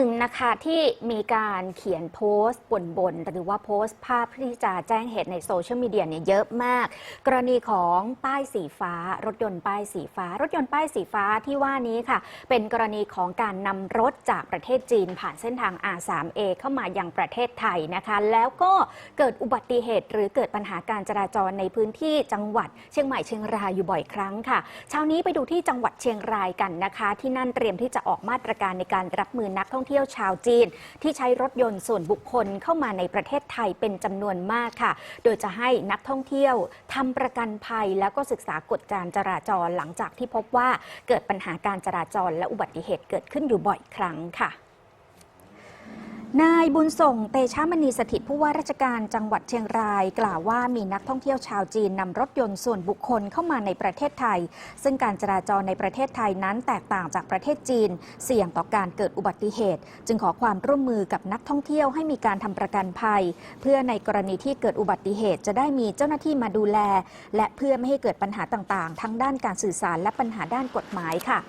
friend. นะคะที่มีการเขียนโพสต์บ่นๆหรือว่าโพสต์ภาพที่จะแจ้งเหตุในโซเชียลมีเดียเนี่ยเยอะมาก กรณีของป้ายสีฟ้า รถยนต์ป้ายสีฟ้า รถยนต์ป้ายสีฟ้าที่ว่านี้ค่ะ เป็นกรณีของการนำรถจากประเทศจีนผ่านเส้นทาง R3A เข้ามายังประเทศไทยนะคะ แล้วก็เกิดอุบัติเหตุ หรือเกิดปัญหาการจราจรในพื้นที่จังหวัด เชียงใหม่เชียงรายอยู่บ่อยครั้งค่ะเช้านี้ไปดูที่จังหวัดเชียงรายกันนะคะ ที่นั่นเตรียมที่จะออกมาตรการในการรับมือนักท่องเที่ยวชาวจีน ที่ใช้รถยนต์ส่วนบุคคลเข้ามาในประเทศไทยเป็นจำนวนมากค่ะ โดยจะให้นักท่องเที่ยวทำประกันภัย แล้วก็ศึกษากฎการจราจรหลังจากที่พบว่าเกิดปัญหาการจราจรและอุบัติเหตุเกิดขึ้นอยู่บ่อยครั้งค่ะ นายบุญส่งเตชะมณีสถิตผู้ว่าราชการจังหวัดเชียงราย กล่าวว่ามีนักท่องเที่ยวชาวจีนนำรถยนต์ส่วนบุคคลเข้ามาในประเทศไทย ซึ่งการจราจรในประเทศไทยนั้นแตกต่างจากประเทศจีน เสี่ยงต่อการเกิดอุบัติเหตุ จึงขอความร่วมมือกับนักท่องเที่ยวให้มีการทำประกันภัย เพื่อในกรณีที่เกิดอุบัติเหตุจะได้มีเจ้าหน้าที่มาดูแล และเพื่อไม่ให้เกิดปัญหาต่างๆ ทั้งด้านการสื่อสารและปัญหาด้านกฎหมายค่ะ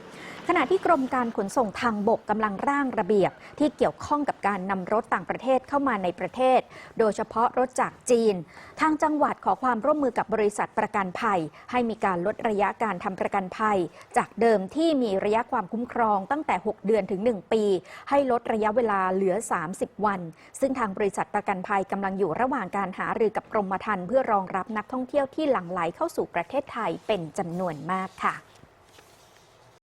ณะที่กรมการขนส่งทางบกกำลังร่างระเบียบ ที่เกี่ยวข้องกับการนำรถต่างประเทศเข้ามาในประเทศ โดยเฉพาะรถจากจีน ทางจังหวัดขอความร่วมมือกับบริษัทประกันภัย ให้มีการลดระยะการทำประกันภัย จากเดิมที่มีระยะความคุ้มครองตั้งแต่ 6 เดือนถึง 1 ปี ให้ลดระยะเวลาเหลือ 30 วัน ซึ่งทางบริษัทประกันภัยกำลังอยู่ระหว่างการหารือกับกรมธรรม์เพื่อรองรับนักท่องเที่ยวที่หลั่งไหลเข้าสู่ประเทศไทยเป็นจำนวนมากค่ะ